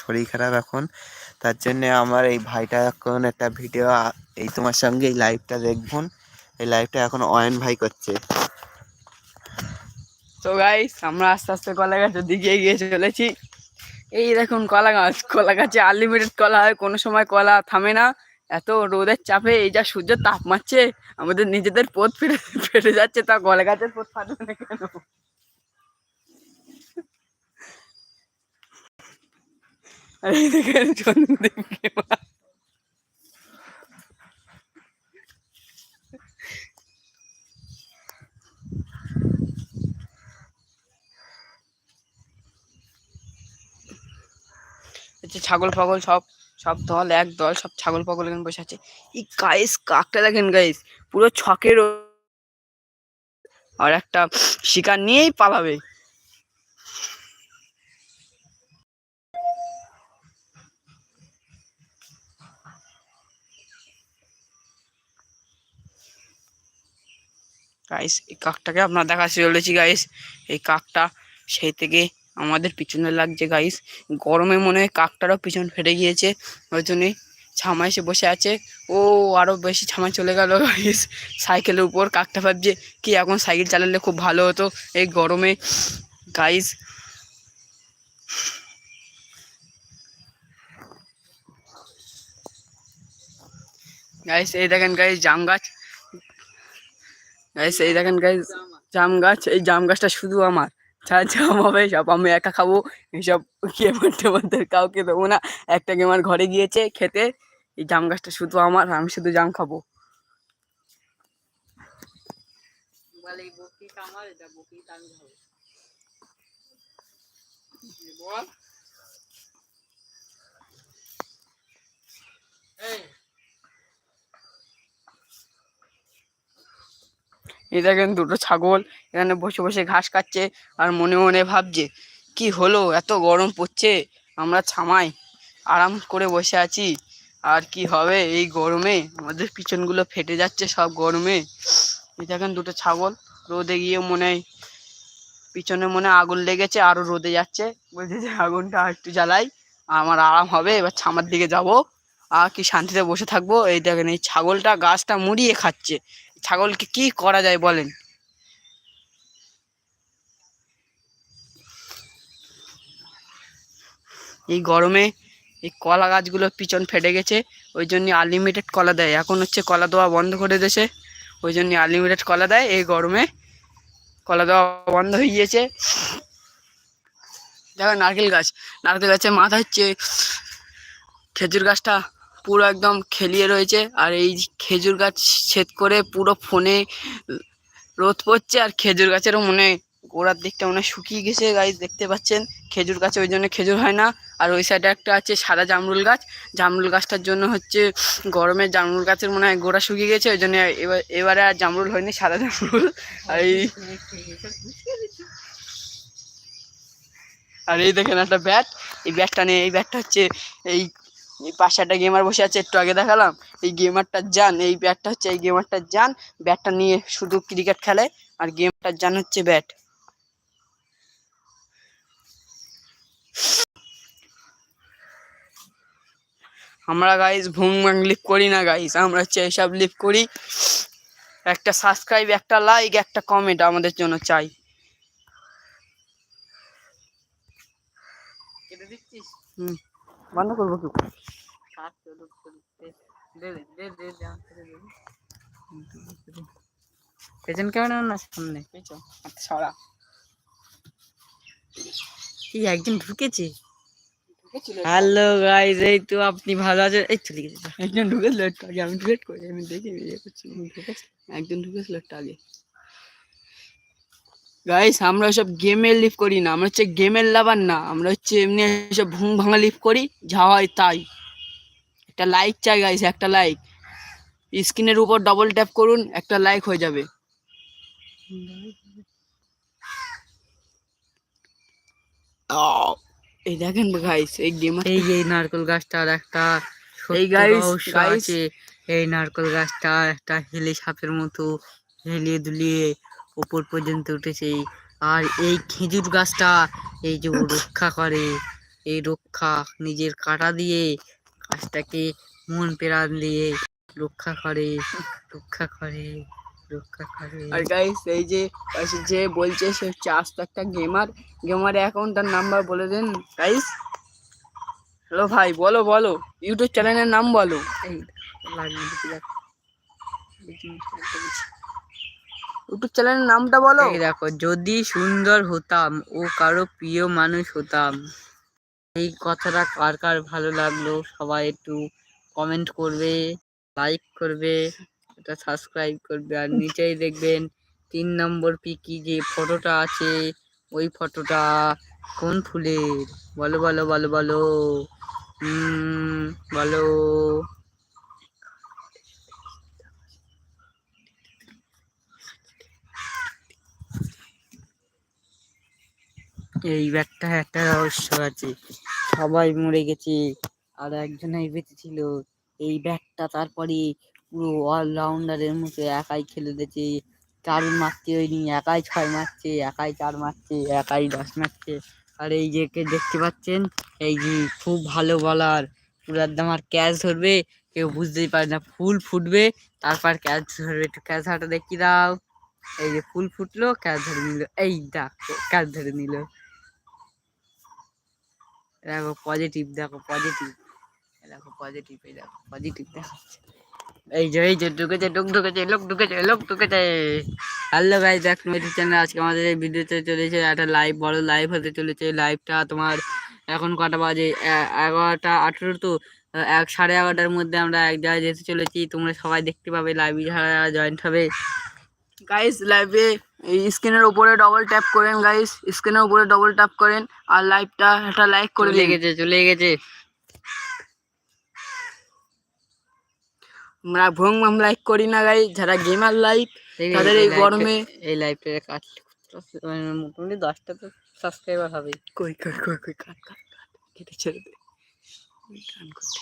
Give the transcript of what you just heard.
শরীর খারাপ এখন। তার জন্য আমার এই ভাইটা এখন একটা ভিডিও, এই তোমার সঙ্গে এই লাইভটা দেখুন এই লাইভটা এখন অয়ন ভাই করছে। তো গাইস আমরা আস্তে আস্তে কলা গাছের দিকে এগিয়ে চলেছি। এই দেখুন কলা গাছ কলা গাছে আনলিমিটেড কলা হয়, কোনো সময় কলা থামে না। এত রোদের চাপে এই যা সূর্য তাপ মারছে, আমাদের নিজেদের পথ ফেটে ফেটে যাচ্ছে, তা কলা গাছের পোত ফাটবে না কেন? আর দেখেন ছাগল ফাগল সব সব দল, এক দল, সব ছাগল পাগল এখানে বসে আছে। এই গাইস কাকটা দেখেন গাইস পুরো ছকের আর একটা শিকার নিয়েই পালাবে। গাইস এই কাকটাকে আপনার দেখা চলেছি গাইস এই কাকটা সেই থেকে আমাদের পিছনে লাগছে গাইস গরমে মনে হয় কাকটারও পিছন ফেটে গিয়েছে, ওই জন্যই ছামায় এসে বসে আছে। ও আরও বেশি ছামায় চলে গেল গাইস সাইকেলের উপর কাকটা ভাবছে, কি এখন সাইকেল চালালে খুব ভালো হতো? এই গরমে গাইস গাইস এই দেখেন গাইস জাম গাছ। গাইস এই দেখেন গাইস জাম গাছ, এই জাম গাছটা শুধু আমার। যা জাম হবে, সব আমি একা খাব। এইসব গেমার টেমারদের কাউকে দেবো না। একটা গেমার ঘরে গিয়েছে খেতে, এই জাম গাছটা শুধু আমার আমি শুধু জাম খাব। বল এই দেখেন দুটো ছাগল, এখানে বসে বসে ঘাস খাচ্ছে আর মনে মনে ভাবছে, কি হলো? এত গরম পড়ছে, আমরা ছামাই আরাম করে বসে আছি, আর কি হবে এই গরমে? আমাদের পিছনগুলো ফেটে যাচ্ছে সব গরমে। এই দেখেন দুটো ছাগল, রোদে গিয়ে মনে হয়, পিছনে মনে আগুন লেগেছে আরও রোদে যাচ্ছে। বলছে যে, আগুনটা একটু জ্বালাই, আমার আরাম হবে, এবার ছামার দিকে যাব, আর কি শান্তিতে বসে থাকব। এই দেখেন এই ছাগলটা গাছটা মুড়িয়ে খাচ্ছে। ছাগলকে কি করা যায় বলেন? এই গরমে এই কলা গাছগুলোর পিছন ফেটে গেছে, ওই জন্য আনলিমিটেড কলা দেয়। এখন হচ্ছে কলা দেওয়া বন্ধ করে দিয়েছে, ওই জন্য আনলিমিটেড কলা দেয়। এই গরমে কলা দেওয়া বন্ধ হয়ে গিয়েছে। দেখো নারকেল গাছ, নারকেল গাছের মাথা হচ্ছে খেজুর গাছটা পুরো একদম খেলিয়ে রয়েছে। আর এই খেজুর গাছ ছেদ করে পুরো ফোনে রোদ পড়ছে আর খেজুর গাছেরও মনে গোড়ার দিকটা মনে শুকিয়ে গেছে গাছ দেখতে পাচ্ছেন? খেজুর গাছে ওই জন্য খেজুর হয় না। আর ওই সাইডে একটা আছে সাদা জামরুল গাছ। জামরুল গাছটার জন্য হচ্ছে গরমে জামরুল গাছের মনে হয় গোড়া শুকিয়ে গেছে, ওই জন্য এবার, এবারে আর জামরুল হয়নি, সাদা জামরুল। আর এই আর এই দেখেন একটা ব্যাট এই ব্যাটটা নিয়ে, এই ব্যাটটা হচ্ছে এই এই পাশে একটা গেমার বসে আছে একটু আগে দেখালাম। এই গেমারটার যান এই ব্যাটটা হচ্ছে এই গেমারটার যান ব্যাটটা নিয়ে শুধু ক্রিকেট খেলে আর গেমটার যান হচ্ছে ব্যাট আমরা গাইস ভুং ভাং লিপ করি না গাইস আমরা হচ্ছে এইসব লিপ করি। একটা সাবস্ক্রাইব একটা লাইক একটা কমেন্ট আমাদের জন্য চাই। হুম। বন্ধ করব কি পেছন কেমন না সামনে আচ্ছা সরা। এই একজন ঢুকেছে? হ্যালো গাইজ এই তো আপনি ভালো আছেন? এই চলে গেছে। একজন ঢুকেছিল একটু আগে আমি ঢুকেট করি আমি দেখি ইয়ে করছি একজন ঢুকেছিল একটু আগে। গাইস আমরা সব গেমের লিভ করি না আমরা হচ্ছে গেমের লাভার না আমরা হচ্ছে এমনি সব ভুং ভাঙা লিভ করি যা হয় তাই। একটা লাইক চাই গাইস একটা লাইক স্ক্রিনের উপর ডবল ট্যাপ করুন একটা লাইক হয়ে যাবে। আহ, এই দেখেন গাইস এই গেম এই এই নারকেল গাছটার একটা এই guys। আছে। এই নারকেল গাছটা একটা হেলে সাপের মতো হেলিয়ে দুলিয়ে উপর পর্যন্ত উঠেছে। আর এই খেজুর গাছটা এই যে রক্ষা করে এই রক্ষা নিজের কাটা দিয়ে গাছটাকে মন প্রাণ দিয়ে রক্ষা করে রক্ষা করে রক্ষা করে। আর গাইস এই যে যে বলছে সে হচ্ছে আস্ত একটা গেমার গেমার অ্যাকাউন্টটার নাম্বার বলে দেন গাইস হ্যালো ভাই বলো বলো। ইউটিউব চ্যানেলের নাম বলো। এই লাগবে। ইউটিউব চ্যানেলের নামটা বলো। দেখো, যদি সুন্দর হতাম, ও কারও প্রিয় মানুষ হতাম। এই কথাটা কার কার ভালো লাগল? সবাই একটু কমেন্ট করবে লাইক করবে এটা সাবস্ক্রাইব করবে, আর নিচেই দেখবেন তিন নম্বর পিকি যে ফটোটা আছে, ওই ফটোটা কোন ফুলের? বলো বলো বলো বলো। বলো। এই ব্যাগটা একটা রহস্য আছে। সবাই মরে গেছে, আর একজনই বেঁচে ছিল। এই ব্যাগটা তারপরে পুরো অলরাউন্ডারের মতো একাই খেলে দিয়েছে। চার মারতে হয়নি, একাই ছয় মারছে, একাই চার মারছে, একাই দশ মারছে। আর এই যে দেখতে পাচ্ছেন, এই যে খুব ভালো বলার পুরো একদম আর ক্যাচ ধরবে, কেউ বুঝতেই পারে না। ফুল ফুটবে, তারপর ক্যাচ ধরবে। একটু ক্যাচ হাটা দেখি দাও। এই যে ফুল ফুটলো, ক্যাচ ধরে নিল। এই দেখো, ক্যাচ ধরে নিল। দেখো পজিটিভ দেখো পজিটিভ দেখো পজিটিভ এই দেখো পজিটিভ দেখাচ্ছে। এই যে এই যে, ঢুকেছে লোক ঢুকেছে লোক ঢুকেছে লোক ঢুকেছে। হ্যালো গাই দেখ ইউটিউব চ্যানেল আজকে আমাদের এই ভিডিওতে চলেছে, একটা লাইভ বড় লাইভ হতে চলেছে। লাইভটা তোমার এখন কটা বাজে? এগারোটা আঠেরো তো। এক, সাড়ে এগারোটার মধ্যে আমরা এক জায়গায় যেতে চলেছি। তোমরা সবাই দেখতে পাবে লাইভে যারা জয়েন্ট হবে। গাইস লাইভে এই স্ক্রিনের উপরে ডবল ট্যাপ করেন গাইস স্ক্রিনের উপরে ডবল ট্যাপ করেন আর লাইভটা একটা লাইক করে চলে গেছে চলে গেছে। আমরা ভং ভাম লাইক করি না গাই যারা গেমার লাইভ তাদের এই গরমে এই লাইভটা কাট মানে মোটামুটি দশটা তো সাবস্ক্রাইবার হবে কই কই কই কই কাট কাট কাট। কেটে ছেড়ে দে। করতে।